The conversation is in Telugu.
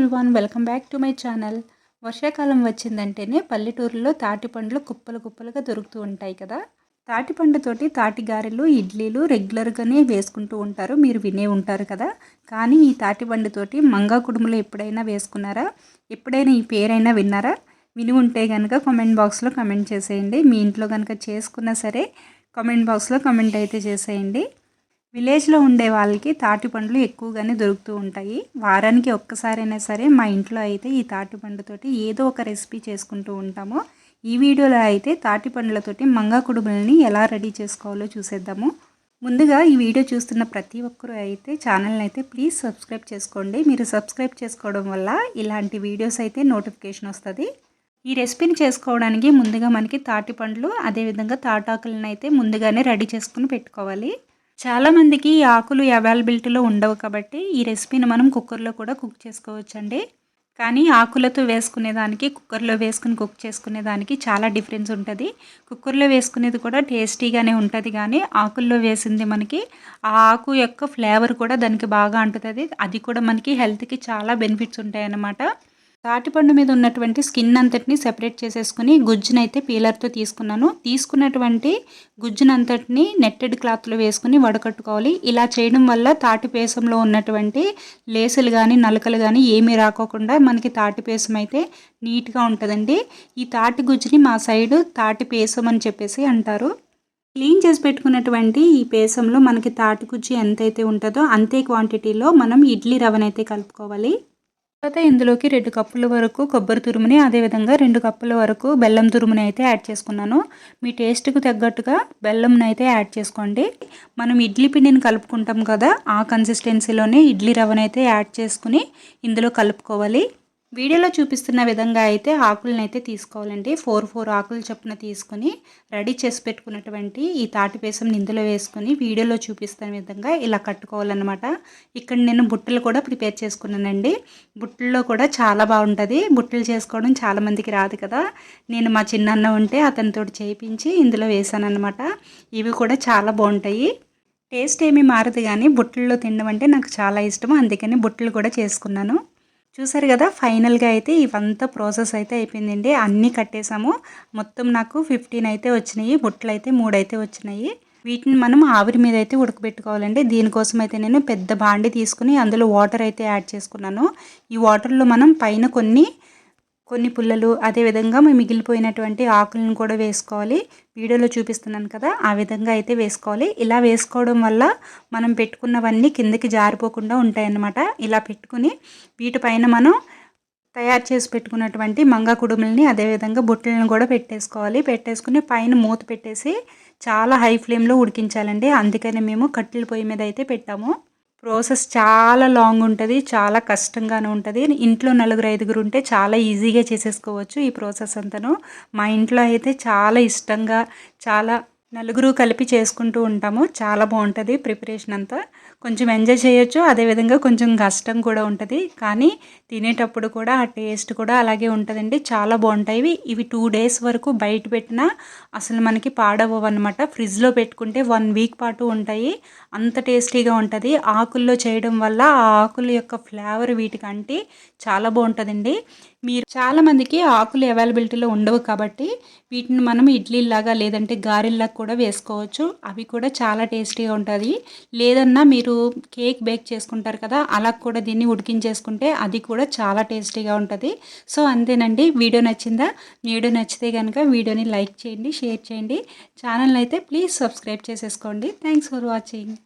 Everyone welcome back to my channel వర్షాకాలం వచ్చిందంటేనే పల్లెటూరులో తాటిపండ్లు కుప్పలు కుప్పలుగా దొరుకుతూ ఉంటాయి కదా. తాటిపండుతోటి తాటిగారెలు ఇడ్లీలు రెగ్యులర్గానే వేసుకుంటూ ఉంటారు. మీరు వినే ఉంటారు కదా. కానీ ఈ తాటిపండుతోటి మంగా కుడుములు ఎప్పుడైనా వేసుకున్నారా? ఎప్పుడైనా ఈ పేరైనా విన్నారా? విని ఉంటే కనుక కామెంట్ బాక్స్లో కమెంట్ చేసేయండి. మీ ఇంట్లో కనుక చేసుకున్నా సరే కామెంట్ బాక్స్లో కమెంట్ అయితే చేసేయండి. విలేజ్లో ఉండే వాళ్ళకి తాటి పండ్లు ఎక్కువగానే దొరుకుతూ ఉంటాయి. వారానికి ఒక్కసారైనా సరే మా ఇంట్లో అయితే ఈ తాటి పండుతోటి ఏదో ఒక రెసిపీ చేసుకుంటూ ఉంటాము. ఈ వీడియోలో అయితే తాటి పండ్లతోటి మంగా కుడుములని ఎలా రెడీ చేసుకోవాలో చూసేద్దాము. ముందుగా ఈ వీడియో చూస్తున్న ప్రతి ఒక్కరూ అయితే ఛానల్ని అయితే ప్లీజ్ సబ్స్క్రైబ్ చేసుకోండి. మీరు సబ్స్క్రైబ్ చేసుకోవడం వల్ల ఇలాంటి వీడియోస్ అయితే నోటిఫికేషన్ వస్తుంది. ఈ రెసిపీని చేసుకోవడానికి ముందుగా మనకి తాటి పండ్లు అదేవిధంగా తాటాకులను అయితే ముందుగానే రెడీ చేసుకుని పెట్టుకోవాలి. చాలామందికి ఈ ఆకులు అవైలబిలిటీలో ఉండవు కాబట్టి ఈ రెసిపీని మనం కుక్కర్లో కూడా కుక్ చేసుకోవచ్చండి. కానీ ఆకులతో వేసుకునేదానికి కుక్కర్లో వేసుకుని కుక్ చేసుకునేదానికి చాలా డిఫరెన్స్ ఉంటుంది. కుక్కర్లో వేసుకునేది కూడా టేస్టీగానే ఉంటుంది కానీ ఆకుల్లో వేసింది మనకి ఆ ఆకు యొక్క ఫ్లేవర్ కూడా దానికి బాగా అంటుతుంది. అది కూడా మనకి హెల్త్కి చాలా బెనిఫిట్స్ ఉంటాయి అన్నమాట తాటిపండు మీద ఉన్నటువంటి స్కిన్ అంతటిని సెపరేట్ చేసేసుకుని గుజ్జునైతే పీలర్తో తీసుకున్నాను. తీసుకున్నటువంటి గుజ్జునంతటిని నెట్టెడ్ క్లాత్లో వేసుకుని వడకట్టుకోవాలి. ఇలా చేయడం వల్ల తాటి పేసంలో ఉన్నటువంటి లేసులు కానీ నలకలు కానీ ఏమీ రాకోకుండా మనకి తాటి పేసం అయితే నీట్గా ఉంటుందండి. ఈ తాటి గుజ్జుని మా సైడు తాటి పేసం అని చెప్పేసి అంటారు. క్లీన్ చేసి పెట్టుకున్నటువంటి ఈ పేసంలో మనకి తాటి గుజ్జు ఎంతైతే ఉంటుందో అంతే క్వాంటిటీలో మనం ఇడ్లీ రవ్వనైతే కలుపుకోవాలి. తర్వాత ఇందులోకి రెండు కప్పుల వరకు కొబ్బరి తురుముని అదేవిధంగా రెండు కప్పుల వరకు బెల్లం తురుముని అయితే యాడ్ చేసుకున్నాను. మీ టేస్ట్కు తగ్గట్టుగా బెల్లంని అయితే యాడ్ చేసుకోండి. మనం ఇడ్లీ పిండిని కలుపుకుంటాం కదా ఆ కన్సిస్టెన్సీలోనే ఇడ్లీ రవ్వనైతే యాడ్ చేసుకుని ఇందులో కలుపుకోవాలి. వీడియోలో చూపిస్తున్న విధంగా అయితే ఆకులను అయితే తీసుకోవాలండి. ఫోర్ ఫోర్ ఆకులు చొప్పున తీసుకుని రెడీ చేసి పెట్టుకున్నటువంటి ఈ తాటిపేసం ఇందులో వేసుకుని వీడియోలో చూపిస్తున్న విధంగా ఇలా కట్టుకోవాలన్నమాట. ఇక్కడ నేను బుట్టలు కూడా ప్రిపేర్ చేసుకున్నానండి. బుట్టల్లో కూడా చాలా బాగుంటుంది. బుట్టలు చేసుకోవడం చాలామందికి రాదు కదా. నేను మా చిన్నన్న ఉంటే అతనితో చేయించి ఇందులో వేసానమాట ఇవి కూడా చాలా బాగుంటాయి. టేస్ట్ ఏమీ మారదు కానీ బుట్టల్లో తినడం అంటే నాకు చాలా ఇష్టం అందుకని బుట్టలు కూడా చేసుకున్నాను. చూసారు కదా ఫైనల్గా అయితే ఇవంతా ప్రాసెస్ అయితే అయిపోయిందండి. అన్నీ కట్టేసాము. మొత్తం నాకు ఫిఫ్టీన్ అయితే వచ్చినాయి. బుట్టలు అయితే మూడు అయితే వచ్చినాయి. వీటిని మనం ఆవిరి మీద అయితే ఉడకబెట్టుకోవాలండి. దీనికోసం అయితే నేను పెద్ద బాండి తీసుకుని అందులో వాటర్ అయితే యాడ్ చేసుకున్నాను. ఈ వాటర్లో మనం పైన కొన్ని కొన్ని పుల్లలు అదేవిధంగా మేము మిగిలిపోయినటువంటి ఆకులను కూడా వేసుకోవాలి. వీడియోలో చూపిస్తున్నాను కదా ఆ విధంగా అయితే వేసుకోవాలి. ఇలా వేసుకోవడం వల్ల మనం పెట్టుకున్నవన్నీ కిందకి జారిపోకుండా ఉంటాయన్నమాట. ఇలా పెట్టుకుని వీటిపైన మనం తయారు చేసి పెట్టుకున్నటువంటి మంగ కుడుములని అదేవిధంగా బుట్టలను కూడా పెట్టేసుకోవాలి. పెట్టేసుకుని పైన మూత పెట్టేసి చాలా హై ఫ్లేమ్లో ఉడికించాలండి. అందుకనే మేము కట్టెల పొయ్యి మీద అయితే పెట్టాము. ప్రాసెస్ చాలా లాంగ్ ఉంటుంది చాలా కష్టంగానే ఉంటుంది. ఇంట్లో నలుగురు ఐదుగురు ఉంటే చాలా ఈజీగా చేసేసుకోవచ్చు ఈ ప్రాసెస్ అంతను. మా ఇంట్లో అయితే చాలా ఇష్టంగా చాలా నలుగురు కలిపి చేసుకుంటూ ఉంటాము. చాలా బాగుంటుంది ప్రిపరేషన్ అంతా. కొంచెం ఎంజాయ్ చేయొచ్చు అదేవిధంగా కొంచెం కష్టం కూడా ఉంటుంది. కానీ తినేటప్పుడు కూడా ఆ టేస్ట్ కూడా అలాగే ఉంటుందండి. చాలా బాగుంటాయి ఇవి. టూ డేస్ వరకు బయట పెట్టినా అసలు మనకి పాడవు అనమాట ఫ్రిడ్జ్లో పెట్టుకుంటే వన్ వీక్ పాటు ఉంటాయి. అంత టేస్టీగా ఉంటుంది. ఆకుల్లో చేయడం వల్ల ఆ ఆకుల యొక్క ఫ్లేవర్ వీటికంటే చాలా బాగుంటుందండి. మీరు చాలామందికి ఆకులు అవైలబిలిటీలో ఉండవు కాబట్టి వీటిని మనం ఇడ్లీలాగా లేదంటే గారెల్లాగా కూడా వేసుకోవచ్చు. అవి కూడా చాలా టేస్టీగా ఉంటుంది. లేదన్నా మీరు కేక్ బేక్ చేసుకుంటారు కదా అలా కూడా దీన్ని ఉడికించేసుకుంటే అది కూడా చాలా టేస్టీగా ఉంటుంది. సో అంతేనండి. వీడియో నచ్చిందా? వీడియో నచ్చితే కనుక వీడియోని లైక్ చేయండి షేర్ చేయండి. ఛానల్ అయితే ప్లీజ్ సబ్స్క్రైబ్ చేసేసుకోండి. Thanks for watching.